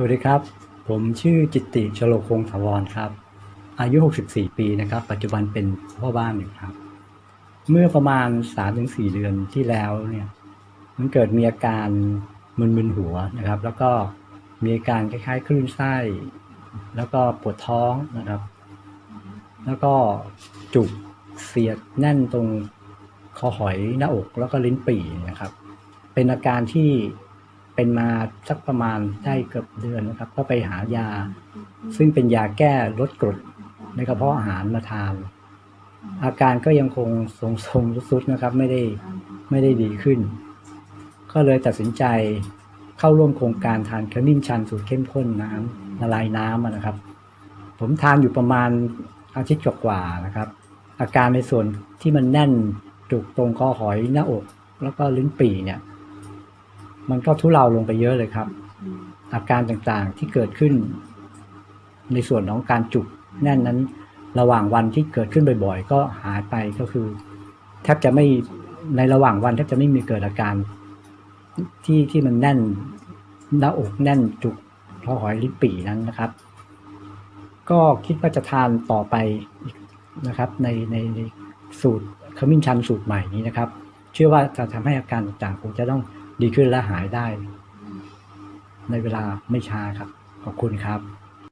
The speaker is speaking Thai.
สวัสดีครับ ผมชื่อจิตติชโลคงถาวรครับ อายุ 64 ปีนะครับ ปัจจุบันเป็นพ่อบ้านอยู่ครับ เมื่อประมาณ 3-4 เดือนที่แล้วเนี่ย มันเกิดมีอาการมึนๆหัวนะครับ แล้วก็มีอาการคล้ายๆ คลื่นไส้ แล้วก็ปวดท้องนะครับ แล้วก็จุกเสียดแน่นตรงคอหอยหน้าอกแล้วก็ลิ้นปี่นะครับ เป็นอาการที่ เป็นมาสักประมาณได้เกือบเดือนนะครับ ก็ไปหายา ซึ่งเป็นยาแก้ลดกรดในกระเพาะอาหารมาทาน อาการก็ยังคงทรงๆสุดๆนะครับ ไม่ได้ไม่ได้ดีขึ้น ก็เลยตัดสินใจเข้าร่วมโครงการทานขมิ้นชันสูตรเข้มข้นน้ำละลายน้ำนะครับ ผมทานอยู่ประมาณอาทิตย์กว่าๆนะครับ อาการในส่วนที่มันแน่นจุกตรงคอหอยหน้าอก แล้วก็ลิ้นปี่เนี่ย มันก็ทุเลาลงไปเยอะเลยครับ อาการต่างๆที่เกิดขึ้น ในส่วนของการจุกแน่นนั้น ระหว่างวันที่เกิดขึ้นบ่อยๆ ก็หายไปก็คือแทบจะไม่ในระหว่างวันแทบจะไม่มีเกิดอาการ ที่ที่มันแน่นหน้าอกแน่นจุกคอหอยลิ้นปี่นั้นนะครับ ก็คิดว่าจะทานต่อไปนะครับ ในในในสูตรขมิ้นชันสูตรใหม่นี้นะครับ เชื่อว่าจะทำให้อาการต่างๆคงจะต้อง ดีขึ้นและหายได้ ในเวลาไม่ช้าครับ ขอบคุณครับ